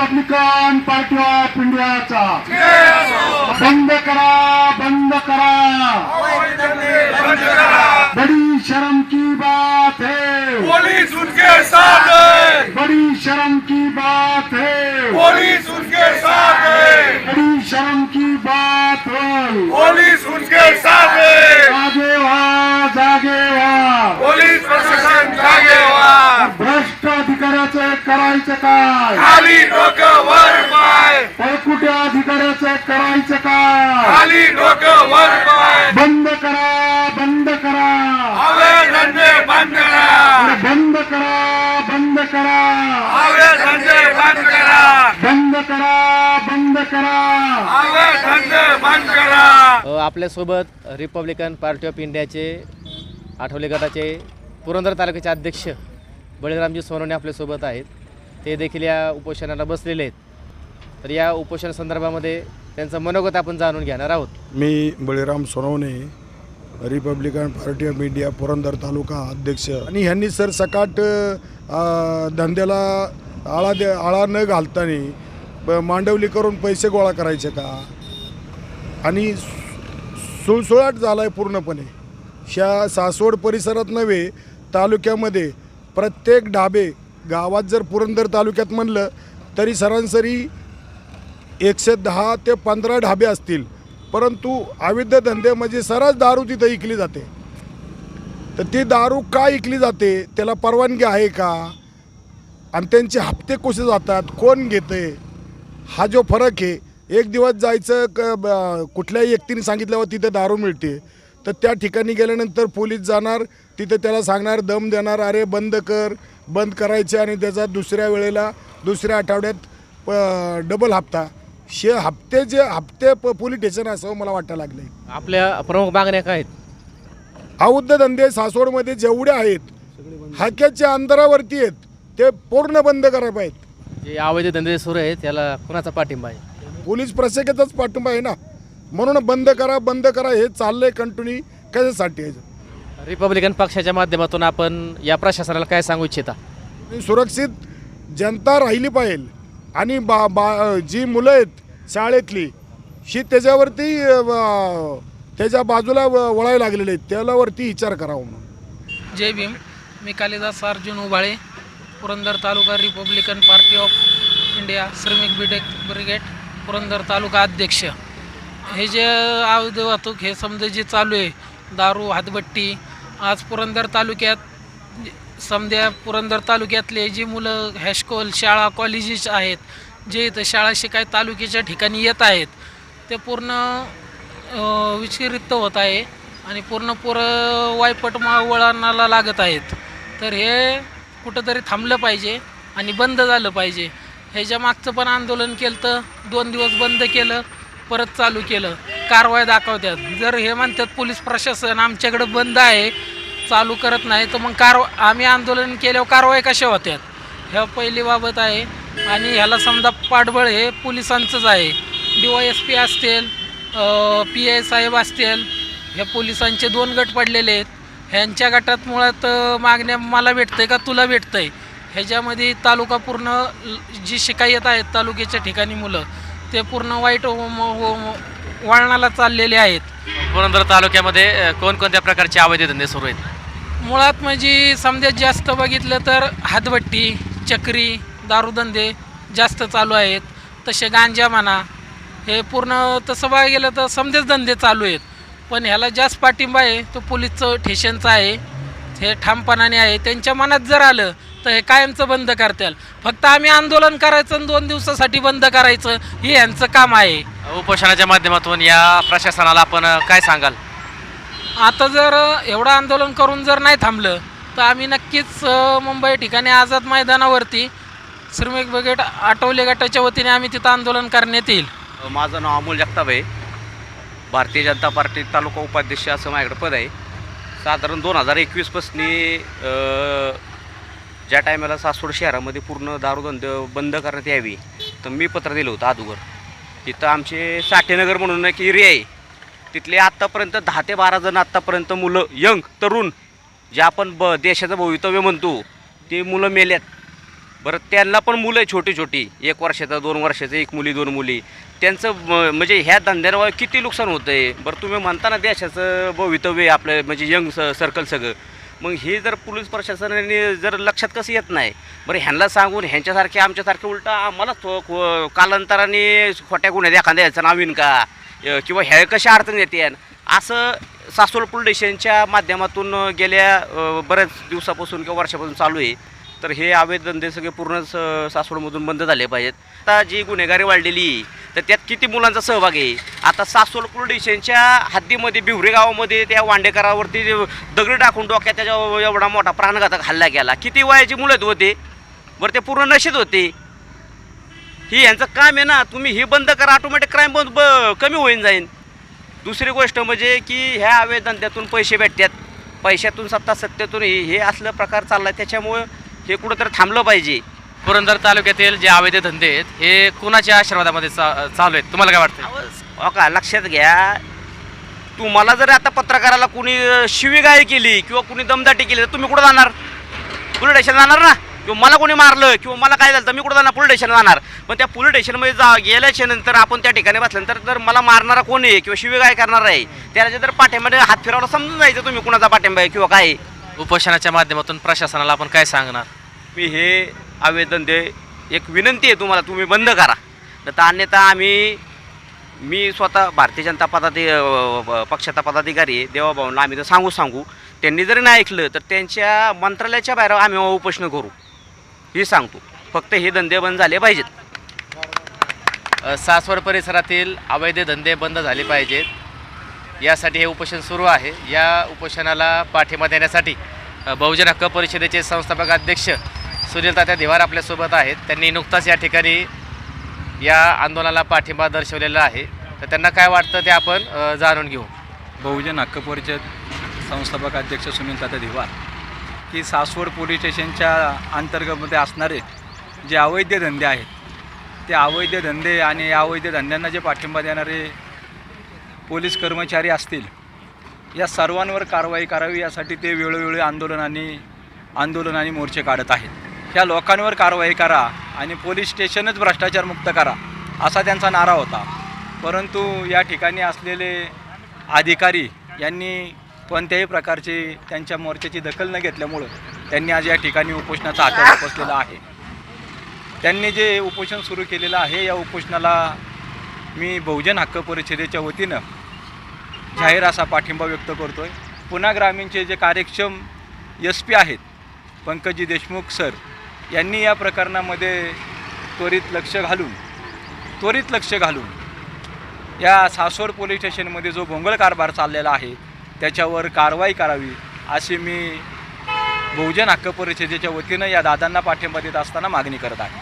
Republican party of इंडियाचा बंद करा बंद करा बड़ी शर्म की बात है पुलिस उनके साथ है बड़ी शर्म की बात है पुलिस उनके साथ है बड़ी शर्म की बात है पुलिस उनके साथ है आगे व्हा जागे व्हा पुलिस प्रशासन जागे व्हा भ्रष्ट अधिकाऱ्याचं करायचं काय? खाली डोकं वर पाय. पळकुटे अधिकाऱ्याचं करायचं काय? खाली डोकं वर पाय. बंद करा बंद करा. हवे धंदे बंद करा. बंद करा बंद करा. हवे धंदे बंद करा. बंद करा बंद करा. हवे धंदे बंद करा. आपल्यासोबत रिपब्लिकन पार्टी ऑफ इंडियाचे आठवले गटाचे पुरंदर तालुक्याचे अध्यक्ष बळीरामजी सोनवणे आपल्यासोबत आहेत. ते देखील या उपोषणाला बसलेले आहेत. तर या उपोषण संदर्भामध्ये त्यांचं मनोगत आपण जाणून घेणार आहोत. मी Baliram Sonawane Republican party of India Purandar taluka अध्यक्ष. आणि ह्यांनी सर सकाट धंद्याला आळा दे आळा न घालताना मांडवली करून पैसे गोळा करायचे का? आणि सु- सुळसुळाट झाला आहे पूर्णपणे. शा सासवड परिसरात नव्हे तालुक्यामध्ये प्रत्येक ढाबे गावात जर पुरंदर तालुक्यात म्हणलं तरी सरासरी एकशे दहा ते पंधरा ढाबे असतील. परंतु अवैध धंदे म्हणजे सरस दारू तिथं इकली जाते. तर ती दारू का इकली जाते त्याला परवानगी आहे का? आणि त्यांचे हप्ते कसे जातात कोण घेते? हा जो फरक आहे एक दिवस जायचं क ब- कुठल्याही व्यक्तीने सांगितल्यावर तिथे दारू मिळते. तर त्या ठिकाणी गेल्यानंतर पोलीस जाणार तिथे त्याला सांगणार दम देणार अरे बंद कर बंद करायचे आणि त्याचा दुसऱ्या वेळेला दुसऱ्या आठवड्यात प- डबल हप्ता. शे हप्ते जे हप्ते प पोलीस स्टेशन असं मला वाटायला लागले आपल्या प्रमुख मागण्या काय आहेत? अवैध धंदे सासवडमध्ये जेवढे आहेत हाक्याच्या अंतरावरती आहेत ते पूर्ण बंद करायला पाहिजेत. जे अवैध धंदे सुरू आहेत त्याला कोणाचा पाठिंबा आहे? पोलीस प्रशासकाचाच पाठिंबा आहे ना. म्हणून बंद करा बंद करा हे चाललंय कंटिन्यू कशासाठी आहे? रिपब्लिकन पक्षाच्या माध्यमातून आपण या प्रशासनाला काय सांगू इच्छिता? सुरक्षित जनता राहिली पाहिजे. आणि बा बा जी मुलं आहेत शाळेतली ही त्याच्यावरती त्याच्या बाजूला व- वळायला लागलेले आहेत. त्यालावरती विचार करावा म्हणून. जय भीम. मी Kalidas Arjun Ubale Purandar taluka Republican party of India श्रमिक बिडेक ब्रिगेड पुरंदर तालुका अध्यक्ष. हे जे अवैध वाहतूक हे समजा जे चालू आहे दारू हातबट्टी आज पुरंदर तालुक्यात समजा पुरंदर तालुक्यातले जी मुलं हॅशकोल शाळा कॉलेजेस आहेत जे इथं शाळा शिकाय तालुक्याच्या ठिकाणी येत आहेत ते पूर्ण अ, होत आहे आणि पूर्ण पोरं वायपट मावळणाला लागत आहेत. तर हे कुठंतरी थांबलं पाहिजे आणि बंद झालं पाहिजे. ह्याच्या मागचं पण आंदोलन केलं तर दोन दिवस बंद केलं परत चालू केलं. कारवाई दाखवतात जर हे म्हणतात पोलीस प्रशासन आमच्याकडं बंद आहे चालू करत नाही तर मग कारवा आम्ही आंदोलन केल्यावर कारवाई कशा होत्यात? ह्या पहिली बाबत आहे. आणि ह्याला समजा पाठबळ हे पोलिसांचंच आहे. डी वाय एस पी असतील पी आय साहेब असतील ह्या पोलिसांचे दोन गट पडलेले आहेत. ह्यांच्या गटात मुळात मागण्या मला भेटतंय का तुला भेटतंय? ह्याच्यामध्ये तालुका पूर्ण जी शिकायत आहेत तालुक्याच्या ठिकाणी मुलं. ते पूर्ण वाईट व- म- व- वळणाला चाललेले आहेत. पुरंदर तालुक्यामध्ये अ, कोणकोणत्या प्रकारचे अवैध धंदे सुरू आहेत? मुळात म्हणजे समजा जास्त बघितलं तर हातभट्टी चक्री दारूधंदे जास्त चालू आहेत. तसे गांजा म्हणा हे पूर्ण तसं बघायला गेलं तर समजेच धंदे चालू आहेत. पण ह्याला जास्त पाठिंबा आहे तो पोलीसचं ठेशनचं आहे हे ठामपणाने आहे. त्यांच्या मनात जर आलं तर हे कायमचं बंद करतील. फक्त आम्ही आंदोलन करायचं आणि दोन दिवसासाठी बंद करायचं हे यांचं काम आहे. उपोषणाच्या माध्यमातून या प्रशासनाला आपण काय सांगाल? आता जर एवढं आंदोलन करून जर नाही थांबलं तर आम्ही नक्कीच मुंबई ठिकाणी आझाद मैदानावरती श्रमिक ब्रिगेड आठवले गटाच्या वतीने आम्ही तिथं आंदोलन करण्यात येईल. माझं नाव अमोल जगताप आहे. भारतीय जनता पार्टी तालुका उपाध्यक्ष असं माझ्याकडे पद आहे. साधारण दोन हजार एकवीसपासून ज्या टायमाला सासवड शहरामध्ये पूर्ण दारूधंद बंद करण्यात यावी तर मी पत्र दिलं होतं अगोदर तिथं आमचे साठेनगर म्हणून एक एरिया आहे. तिथले आत्तापर्यंत दहा ते बारा जण आत्तापर्यंत मुलं यंग तरुण जे आपण ब देशाचं भवितव्य म्हणतो ते मुलं मेल्यात. बरं त्यांना पण मुलं आहे छोटी छोटी. एक वर्षाचा दोन वर्षाचं एक मुली दोन मुली. त्यांचं म- म्हणजे ह्या धंद्यावर किती नुकसान होतं आहे बरं तुम्ही म्हणता ना देशाचं भवितव्य आहे आपलं म्हणजे यंग स सर्कल सगळं. मग हे जर पोलीस प्रशासनाने जर लक्षात कसं येत नाही बरं ह्यांना सांगून ह्यांच्यासारखे आमच्यासारखे उलटा आम्हालाच तो कालांतराने खोट्या गुन्ह्यात एखाद्या याचं नावीन का? किंवा ह्या कशा अडचण येते? असं सासवड पोलीस माध्यमातून गेल्या बऱ्याच दिवसापासून किंवा वर्षापासून चालू आहे. तर हे आवेदन धंदे सगळे पूर्ण स- सासवडमधून बंद झाले पाहिजेत. आता जी गुन्हेगारी वाढलेली आहे, तर त्यात किती मुलांचा सहभाग आहे? आता सासवड पोलीस हद्दीमध्ये बिवरे गावामध्ये त्या वांडेकरावरती दगडी दगड टाकून डोक्यात त्याच्या एवढा मोठा प्राणघातक हल्ला केला. किती वयाची मुलं होते? बरं ते पूर्ण नशेत होते. ही यांचं काम आहे ना तुम्ही हे बंद करा ऑटोमॅटिक क्राईम बंद ब कमी होईन जाईन. दुसरी गोष्ट म्हणजे की ह्या अवैध धंद्यातून पैसे भेटतात. पैशातून सत्ता सत्तेतून हे हे असलं प्रकार चालला त्याच्यामुळं हे कुठंतरी थांबलं पाहिजे. पुरंदर तालुक्यातील जे अवैध धंदे आहेत हे कुणाच्या आशीर्वादामध्ये चा चालू आहेत? तुम्हाला काय वाटतं हो का लक्षात घ्या. तुम्हाला जर आता पत्रकाराला कुणी अ, शिवीगाळ केली किंवा कुणी दमदाटी केली तर तुम्ही कुठं जाणार? पोलीस स्टेशन जाणार ना? किंवा मला कोणी मारलं किंवा मला काय झालं तर मी कुठं जाणार? पोलीस स्टेशन जाणार. पण त्या पोलीस स्टेशनमध्ये जा गेल्याच्यानंतर आपण त्या ठिकाणी बसल्यानंतर तर मला मारणारा कोण आहे किंवा शिवीगाळ करणार आहे त्याला जर पाठिंबाने हात फिरवला समजून जायचं तुम्ही कुणाचा पाठिंबा आहे किंवा काय आहे. उपोषणाच्या माध्यमातून प्रशासनाला आपण काय सांगणार? मी हे आवेदन एक विनंती आहे तुम्हाला तुम्ही बंद करा. नाही तर अन्यथा आम्ही मी स्वतः भारतीय जनता पदाधि पक्षाचा पदाधिकारी आहे. देवाभाऊंना आम्ही तर सांगू सांगू. त्यांनी जरी नाही ऐकलं तर त्यांच्या मंत्रालयाच्या बाहेर आम्ही उपोषण करू. हे सांगतो. फक्त हे धंदे बंद झाले पाहिजेत. सासवड परिसरातील अवैध धंदे बंद झाले पाहिजेत. यासाठी हे उपोषण सुरू आहे. या उपोषणाला पाठिंबा देण्यासाठी बहुजन हक्क परिषदेचे संस्थापक अध्यक्ष सुनील तात्या दिवार आपल्यासोबत आहेत. त्यांनी नुकताच या ठिकाणी या आंदोलनाला पाठिंबा दर्शवलेला आहे. तर त्यांना काय वाटतं ते आपण जाणून घेऊ. बहुजन हक्क परिषद संस्थापक अध्यक्ष सुनील तात्या दिवार की सासवड पोलीस स्टेशनच्या अंतर्गतमध्ये असणारे जे अवैध धंदे आहेत ते अवैध धंदे आणि या अवैध धंद्यांना जे पाठिंबा देणारे पोलीस कर्मचारी असतील या सर्वांवर कारवाई करावी यासाठी ते वेळोवेळी आंदोलनाने आंदोलन आणि मोर्चे काढत आहेत. ह्या लोकांवर कारवाई करा आणि पोलीस स्टेशनच भ्रष्टाचारमुक्त करा असा त्यांचा नारा होता. परंतु या ठिकाणी असलेले अधिकारी यांनी कोणत्याही प्रकारची त्यांच्या मोर्चाची दखल न घेतल्यामुळं त्यांनी आज या ठिकाणी उपोषणाचा आकार बसलेला आहे. त्यांनी जे उपोषण सुरू केलेलं आहे या उपोषणाला मी बहुजन हक्क परिषदेच्या वतीनं जाहीर असा पाठिंबा व्यक्त करतो आहे पुन्हा ग्रामीणचे जे कार्यक्षम एस पी आहेत पंकजी देशमुख सर यांनी या प्रकरणामध्ये त्वरित लक्ष घालून त्वरित लक्ष घालून या सासवड पोलीस स्टेशनमध्ये जो भोंगळ कारभार चाललेला आहे त्याच्यावर कारवाई करावी अशी मी बहुजन हक्क परिषदेच्या वतीनं या दादांना पाठिंबा देत असताना मागणी करत आहे.